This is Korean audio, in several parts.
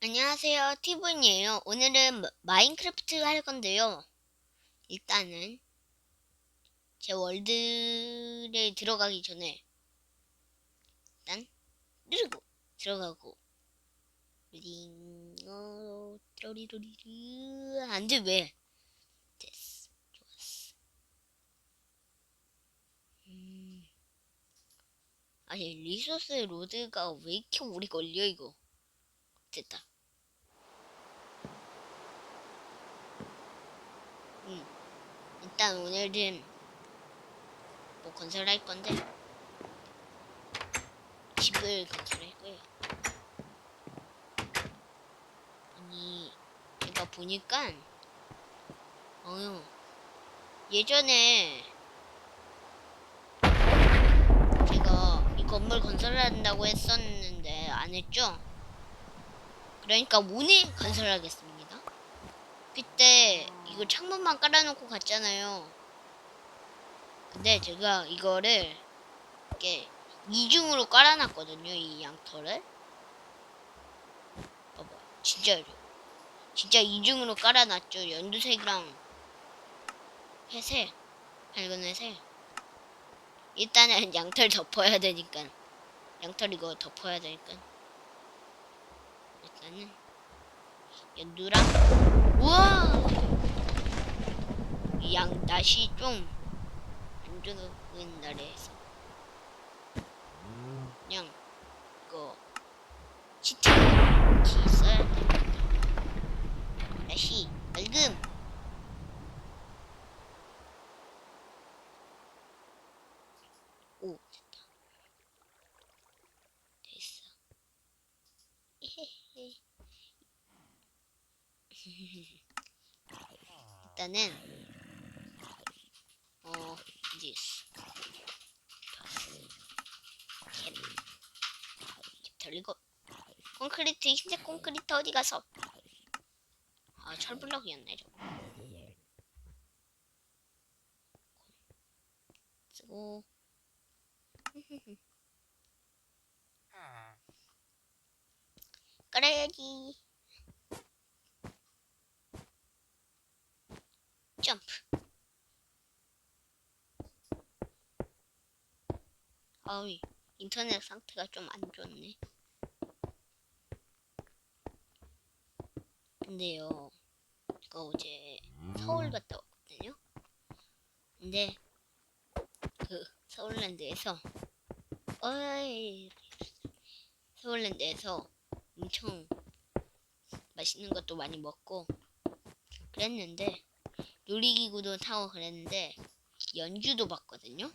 안녕하세요, 티분이에요. 오늘은 마- 마인크래프트 할 건데요. 일단은 제 월드에 들어가기 전에 일단 누르고 들어가고 링어 또리로리르 안돼 왜? 됐어, 좋았어. 음. 아니 리소스 로드가 왜 이렇게 오래 걸려 이거? 됐다. 음, 일단 오늘은 뭐 건설할 건데 집을 건설할 거예요. 아니 제가 보니까 어휴 예전에 제가 이 건물 건설한다고 했었는데 안 했죠? 그러니까 오늘 건설하겠습니다. 그때 이거 창문만 깔아놓고 갔잖아요. 근데 제가 이거를 이렇게 이중으로 깔아놨거든요. 이 양털을. 봐봐, 진짜로. 진짜 이중으로 깔아놨죠. 연두색이랑 회색, 밝은 회색. 일단은 양털 덮어야 되니까. 양털 이거 덮어야 되니까. 일단은 연두랑 우와 이양 날씨 좀 안 좋은 날에서. 그냥 이거 치트 키 써야 돼. 날씨 맑음. 오 됐다. 됐어. 일단은 어 이제 캡 털리고 콘크리트 흰색 콘크리트 어디 가서? 아 철블럭이었네 저거. 쓰고. 깔아야지. 점프. 아우 인터넷 상태가 좀 안 좋네 근데요 제가 어제 서울 갔다 왔거든요 근데 그 서울랜드에서 어이 서울랜드에서 엄청 맛있는 것도 많이 먹고 그랬는데 놀이기구도 타고 그랬는데 연주도 봤거든요.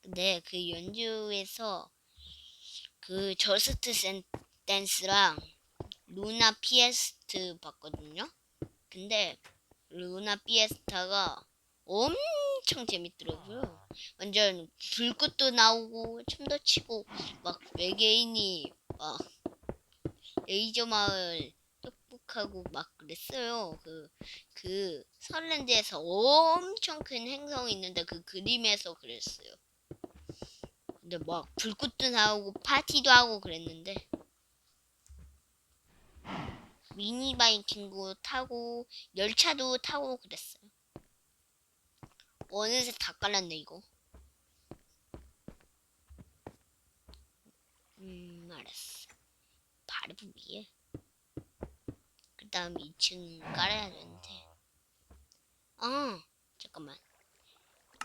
근데 그 연주에서 그 저스트 센 댄스랑 루나 피에스트 봤거든요. 근데 루나 피에스타가 엄청 재밌더라고요. 완전 불꽃도 나오고 춤도 추고 막 외계인이 막 레이저 마을 똑똑하고 막 그랬어요. 그, 그, 설렌드에서 엄청 큰 행성이 있는데 그 그림에서 그랬어요. 근데 막 불꽃도 나오고 파티도 하고 그랬는데 미니 바이킹도 타고 열차도 타고 그랬어요. 어느새 다 깔았네 이거. 음 알았어. 바로 위에. 그 다음 2층 깔아야 되는데. 아, 잠깐만.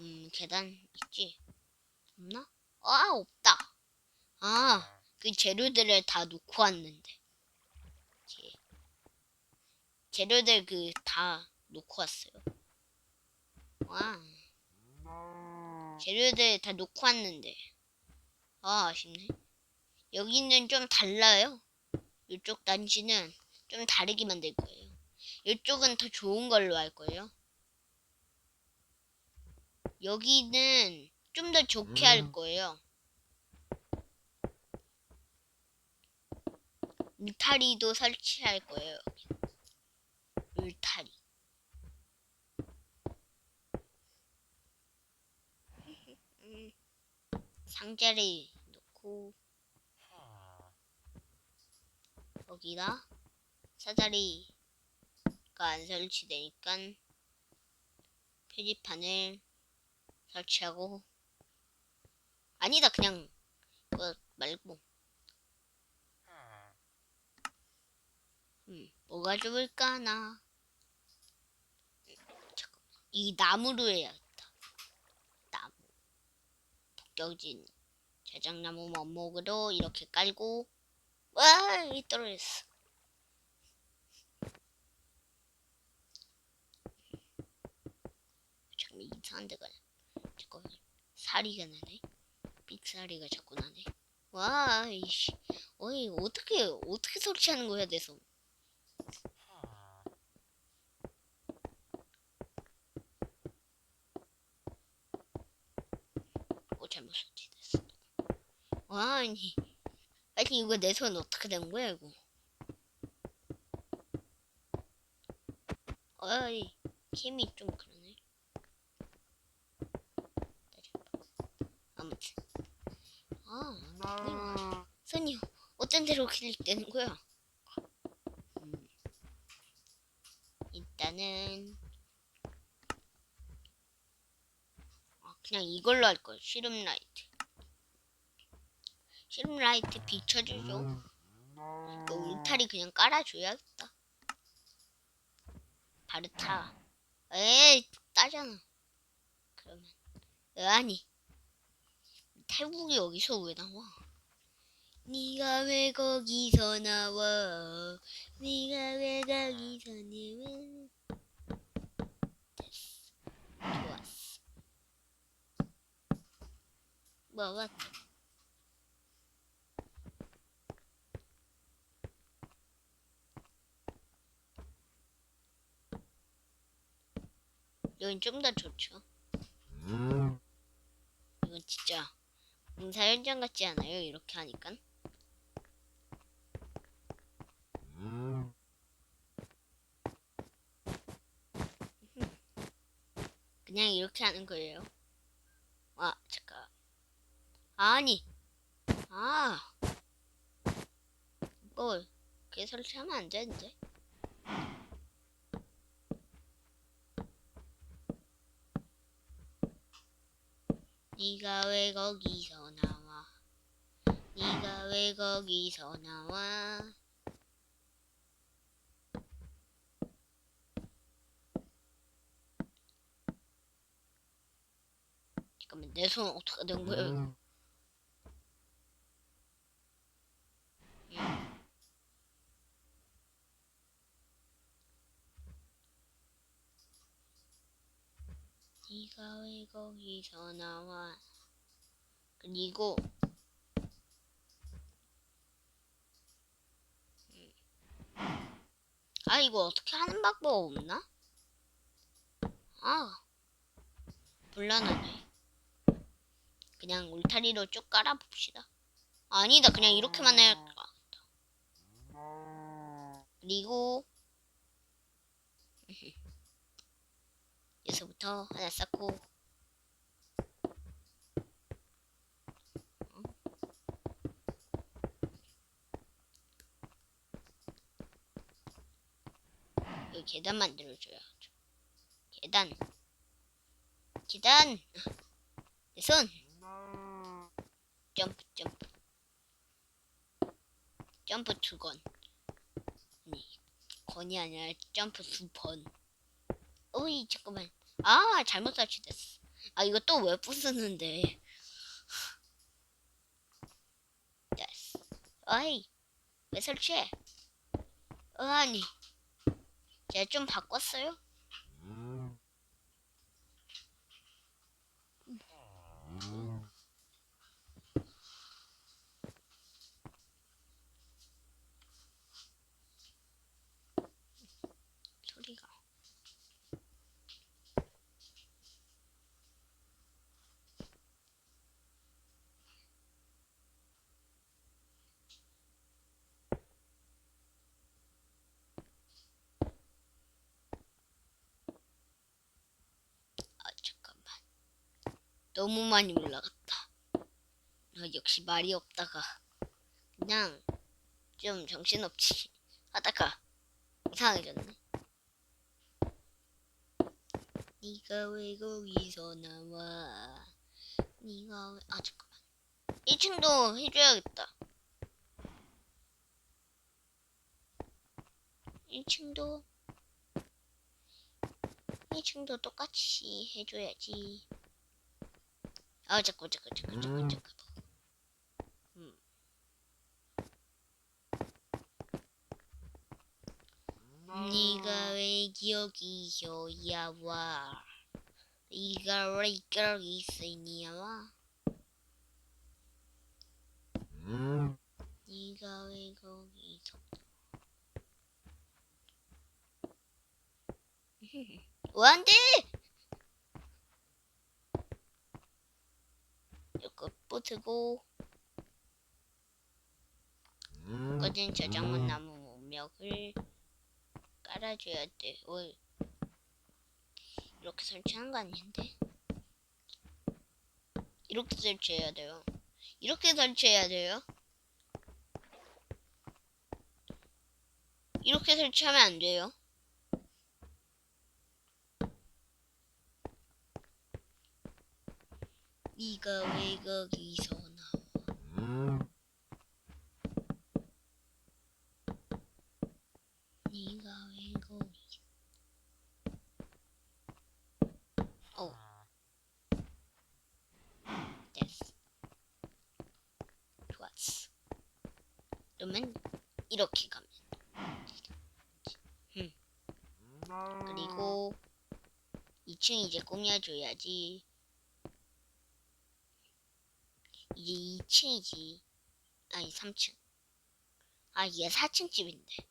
음, 계단 있지? 없나? 아, 없다. 아, 그 재료들을 다 놓고 왔는데. 재, 재료들 그 다 놓고 왔어요. 와. 재료들 다 놓고 왔는데. 아, 아쉽네. 여기는 좀 달라요. 이쪽 단지는 좀 다르게 만들 거예요. 이쪽은 더 좋은 걸로 할 거예요. 여기는 좀 더 좋게 할 거예요. 울타리도 설치할 거예요. 울타리. 상자를 놓고 거기다 사다리가 안 설치되니까 표지판을 설치하고 아니다 그냥 그거 말고 음, 뭐가 좋을까 나 잠깐 이 나무로 해야겠다 나무 벗겨진 자작나무 원목으로 이렇게 깔고 와, 이 떨어졌어. 잠깐 이상한 데가 잠깐 사리가 나네. 삑사리가 자꾸 나네. 와, 이씨, 어이 어떻게 어떻게 설치하는 거야, 돼 잘못 설치됐어. 와, 아니. 아니 이거 내 손 어떻게 된 거야 이거? 어이 힘이 좀 그러네. 아무튼 아 손이 어떤 데로 클릭되는 거야? 음. 일단은 아, 그냥 이걸로 할 걸. 시름 라이트. 시름 라이트 비춰주죠. 그 울타리 그냥 깔아줘야겠다. 바르타. 에이, 따잖아. 그러면. 에, 아니. 태국이 여기서 왜 나와? 네가 왜 거기서 나와? 네가 왜 거기서 나와? 됐어. 좋았어. 뭐가 여긴 좀더 좋죠. 이건 진짜 공사 현장 같지 않아요? 이렇게 하니까. 그냥 이렇게 하는 거예요. 아, 잠깐. 아니. 아. 뭘. 그렇게 설치하면 안 되는데. 네가 왜 거기서 나와? 네가 왜 거기서 나와? 잠깐만 내 손 어떻게 된 거야? 이거? 네가 왜 거기서 나와? 그리고 음. 아 이거 어떻게 하는 방법 없나? 아 곤란하네. 그냥 울타리로 쭉 깔아봅시다. 아니다 그냥 이렇게만 같다. 그리고 여기서부터 하나 쌓고. 어? 여기 계단 만들어줘야죠. 계단. 계단. 내 손. 점프 점프. 점프 두건 아니 건이 아니라 점프 두번. 어이 잠깐만. 아 잘못 설치됐어. 아 이거 또 왜 부수는데? 됐어. 어이 왜 설치해? 어 아니 제가 좀 바꿨어요? 소리가 아 잠깐만 너무 많이 올라갔다 아, 역시 말이 없다가 그냥 좀 정신없지. 하다가 이상해졌네. 네가 왜 거기서 나와? 네가 왜... 아 잠깐만. 1층도 해줘야겠다. 1층도 1층도 똑같이 해줘야지. 아 잠깐 잠깐 잠깐 잠깐 잠깐. 음. 네가 왜 여기서야 와? 네가 왜 여기서 있냐? 네가 왜 거기서? 왜안돼? 이거 부수고 꺼진 저장문 나무 문명을 깔아줘야 돼. 왜 이렇게 설치한 거 아닌데? 이렇게 설치해야 돼요. 이렇게 설치해야 돼요. 이렇게 설치하면 안 돼요. 네가 왜 거기서 나와? 네가 왜 거기? 어. 됐어. 좋았어. 그러면 이렇게 가면. 음. 그리고 2층 이제 꾸며줘야지. 이제 2층이지. 아니 3층. 아 얘 4층 집인데.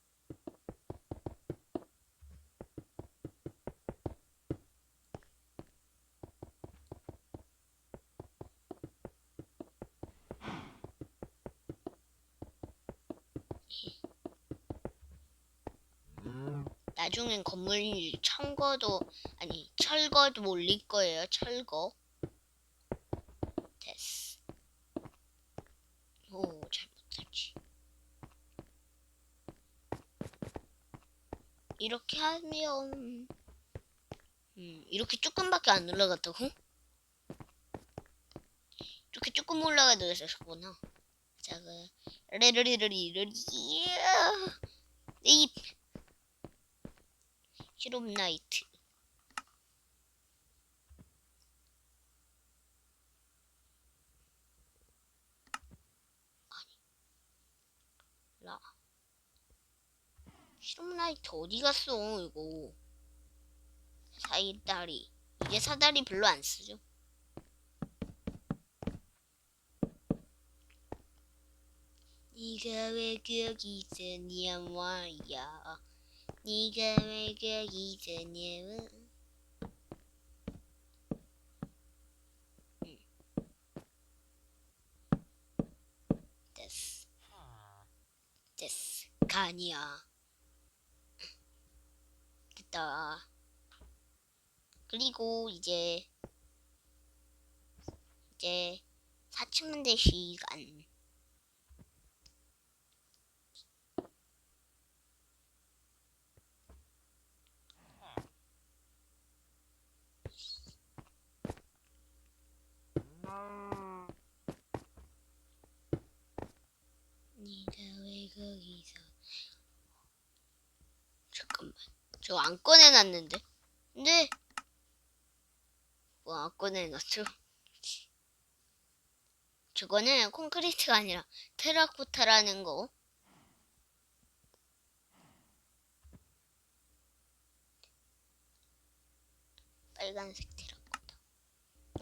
나중엔 건물 청거도 아니 철거도 올릴 거예요. 철거. 됐어. 오 잘못했지. 이렇게 하면 음 이렇게 조금밖에 안 올라갔다고? 이렇게 조금 올라가도 되셨구나. 자, 그 레르리르리르리 이 시럽 나이트. 아니, 라. 나이트 어디 갔어, 이거. 사이다리. 이제 사다리 별로 안 쓰죠. 네가 왜 거기 있었냐 말이야. 네가 왜 거기 있었냐. 응. 됐어. 됐어. 가니야. 됐다. 그리고 이제 이제 4층 만들 시간. 네가 왜 거기서 잠깐만 저안 꺼내놨는데. 근데 뭐안 꺼내놨죠? 저거는 콘크리트가 아니라 테라코타라는 거. 빨간색 테라코타.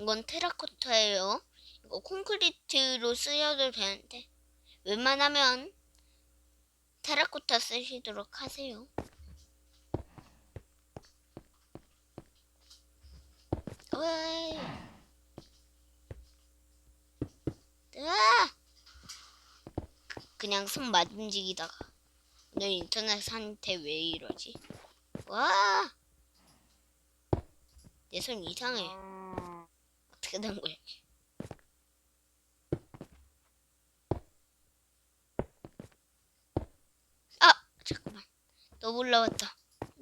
이건 테라코타예요. 이거 콘크리트로 쓰여도 되는데. 웬만하면 테라코타 쓰시도록 하세요. 왜? 으아! 그냥 손 맞 움직이다가 오늘 인터넷 상태 왜 이러지? 와! 내 손 이상해. 어떻게 된 거야? 너무 올라왔다.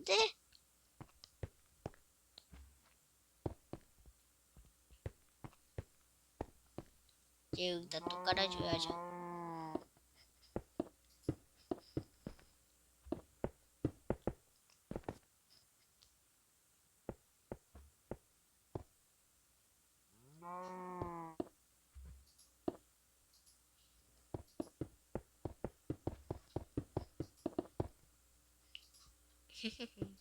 네. 이제 여기다 또 깔아줘야죠.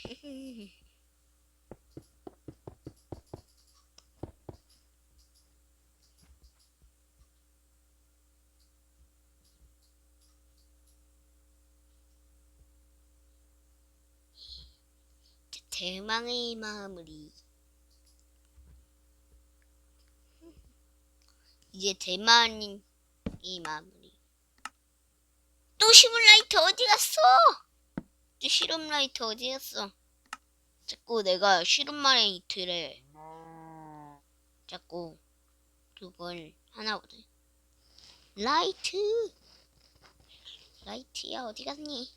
대망의 마무리. 이제 대만이 마무리. 또 시뮬라이터 어디 갔어? 또 실험 라이터 어디 갔어? 자꾸 내가 실험 라이트를 자꾸 그걸 하나 보네. 라이트 라이트야 어디 갔니?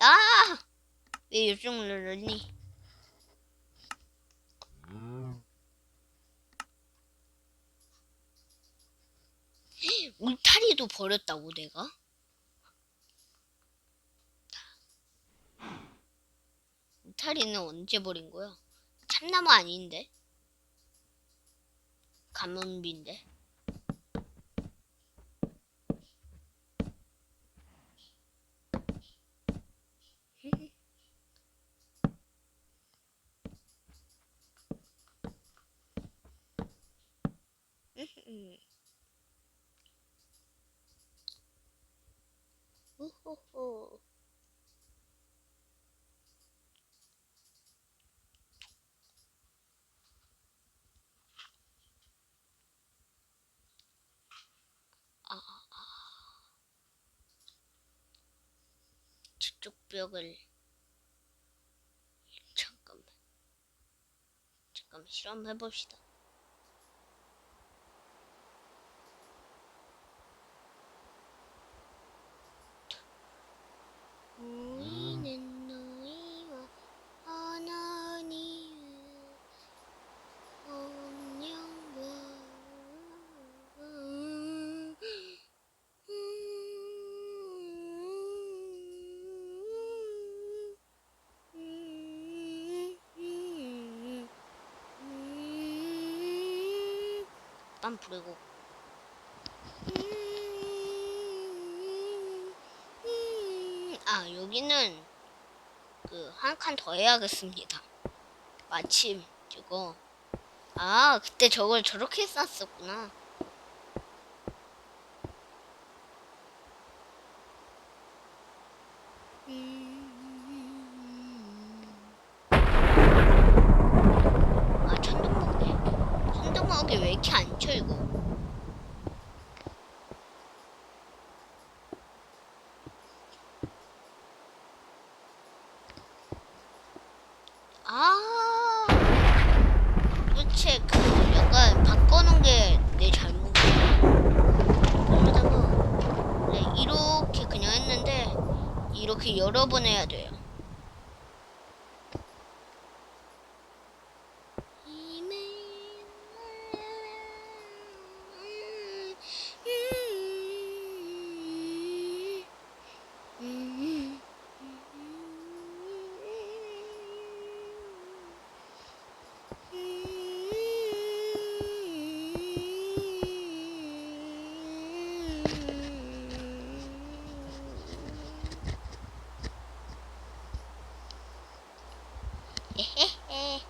아! 왜 이쪽 눌렀니? 울타리도 버렸다고 내가? 울타리는 언제 버린 거야? 참나무 아닌데? 가문비인데? 우후후. 아, 아. 저쪽 벽을 잠깐만 잠깐만 실험해 봅시다. 우리는 너희와 하나님의 언약과 땀 부리고 아 여기는 그 한 칸 더 해야겠습니다. 마침 저거 아 그때 저걸 저렇게 쌌었구나. 아 천둥번개 천둥번개 왜 이렇게 안 쳐 이거? 아, 도대체 그 약간 바꿔놓은 게 내 잘못이야. 그러다가 원래 이렇게 그냥 했는데 이렇게 여러 번 해야 돼요. 에헤헤.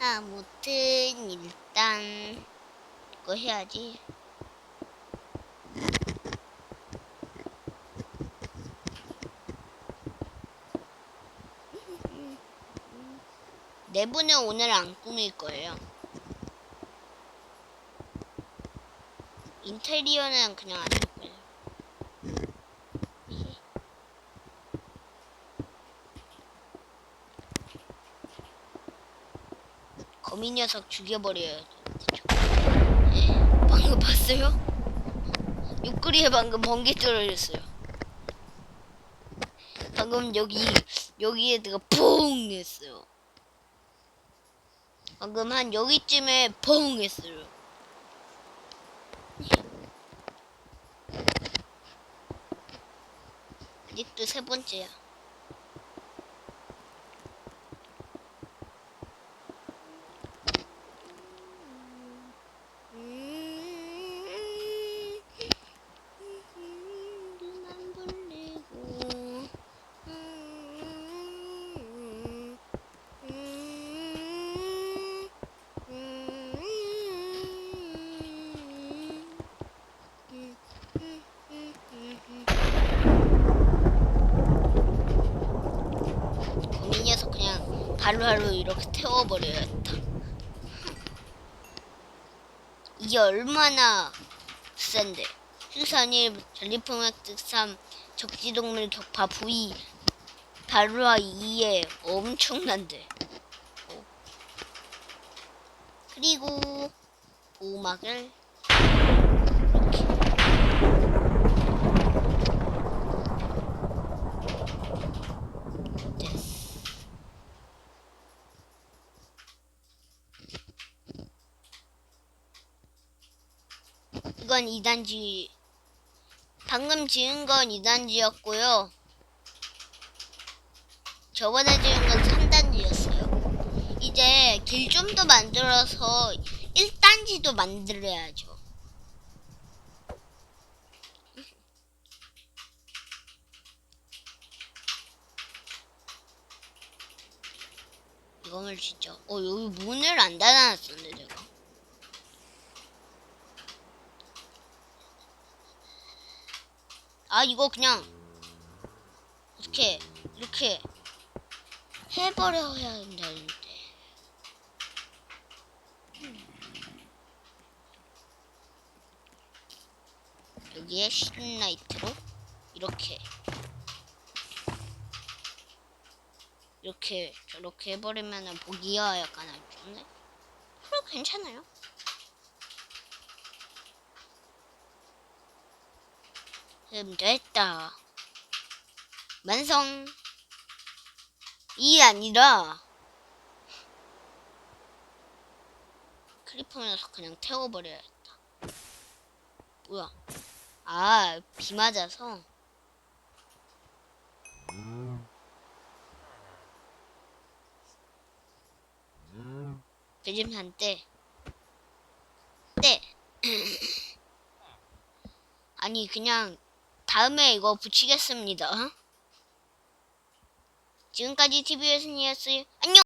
아무튼 일단 이거 해야지. 내부는 오늘 안 꾸밀 거예요. 인테리어는 그냥 안 할 거예요. 거미 녀석. 예, 방금 봤어요? 옆구리에 방금 번개 떨어졌어요. 방금 여기 여기에 내가 퐁 했어요. 방금 한 여기쯤에 퐁 했어요. 아직도 세 번째야. 눈만 불리고 거미 녀석 바로바로 이렇게 태워버려야겠다. 이게 얼마나 센데. 수산일 전리품획득 3 적지동물 격파 V 바로와 2에 엄청난데. 어. 그리고 보호막을 이렇게 됐어. 이 건 2단지 방금 지은 건 2단지였고요. 저번에 지은 건 3단지였어요. 이제 길 좀 더 만들어서 1단지도 만들어야죠. 이거를 진짜 어 여기 문을 안 닫아놨었네 제가 아 이거 그냥 이렇게 이렇게 해버려야 한다는데. 여기에 신라이트로 이렇게 이렇게 저렇게 해버리면은 보기가 약간 안 좋네 그래 괜찮아요 음 됐다. 완성. 이 아니라 크리퍼면서 그냥 태워버려야겠다. 뭐야? 아 비 맞아서? 요즘 한때. 때 아니 그냥 다음에 이거 붙이겠습니다. 지금까지 TV의 승리였어요. 안녕